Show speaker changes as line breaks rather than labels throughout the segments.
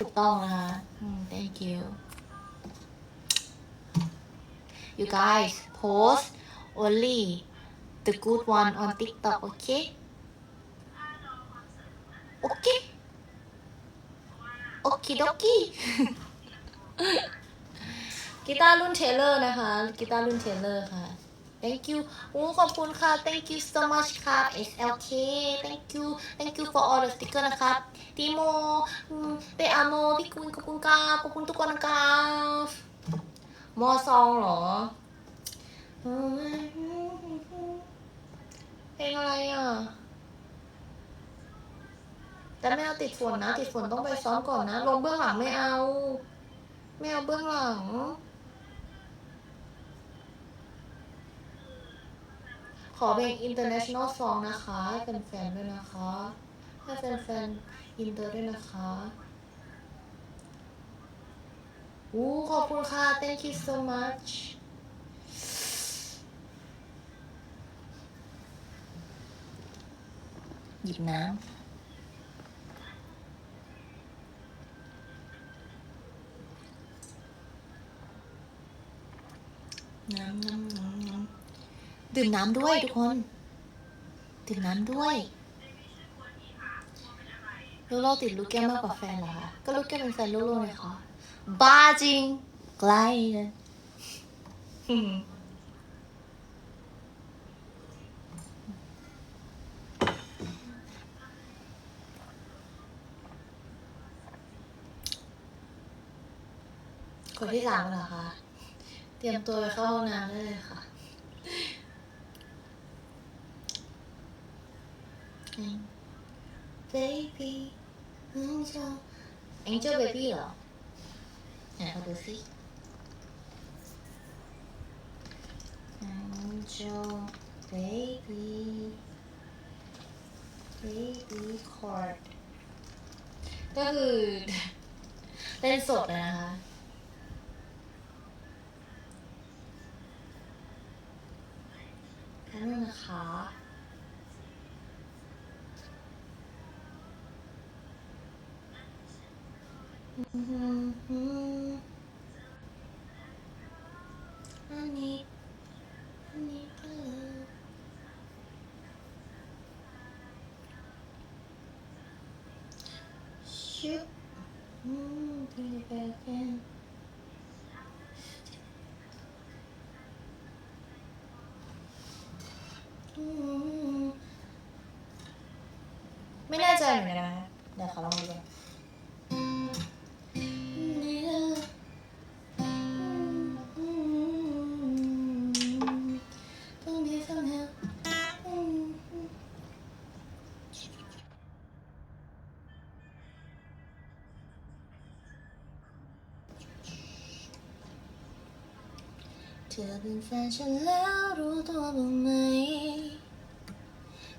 ถูกต้องนะคะอืม thank you you guys post only the good one on TikTok okay okay okay dokie กีตาร์รุ่นเทเลอร์นะคะ กีตาร์รุ่นเทเลอร์ค่ะ thank you โอ้ขอบคุณค่ะ thank you so much ค่ะ SLK thank you thank you for all the sticker นะครับ ติโมเปอาโมพี่กุลขอบคุณค่ะขอบคุณทุกคนนะครับมอซองเหรอเพลงอะไรอะ แต่ไม่เอาติดฝนนะ ติดฝนต้องไปซ้อมก่อนนะ ลงเบื้องหลังไม่เอา ไม่เอาเบื้องหลัง ขอเพลง international song นะคะให้แฟนด้วยนะคะให้แฟนๆอินเตอร์ด้วยนะคะอู้ขอบคุณค่ะ thank you so much หยิบน้ำน้ำน้ำ ดื่มน้ำด้วยทุกคนดื่มน้ำด้วยโลโลติดลูกแก้วมากกว่าแฟนเหรอคะก็ลูกแก้วเป็นแฟนโลโลเลยค่ะบ้าจริงไกลเลยคนที่สามเหรอคะ เตรียมตัวไปเข้าห้องน้ำได้เลยค่ะ baby angel angel baby เหรอไหนเขาดูสิ angel baby baby chord ก็คือเล่นสดเลยนะคะแป๊บนึงนะคะ อืมอืมอันนี้อันนี้ก็ชุบอืม bring it back in อืมไม่แน่ใจเหมือนกันนะ เดี๋ยวขอลองดูก่อน ธอเป็นแฟนฉันแล้วรู้ตัวบ้างไหม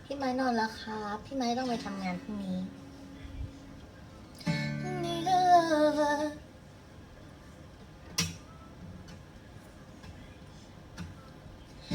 พี่ไม้นอนแล้วครับ พี่ไม้ต้องไปทำงานพรุ่งนี้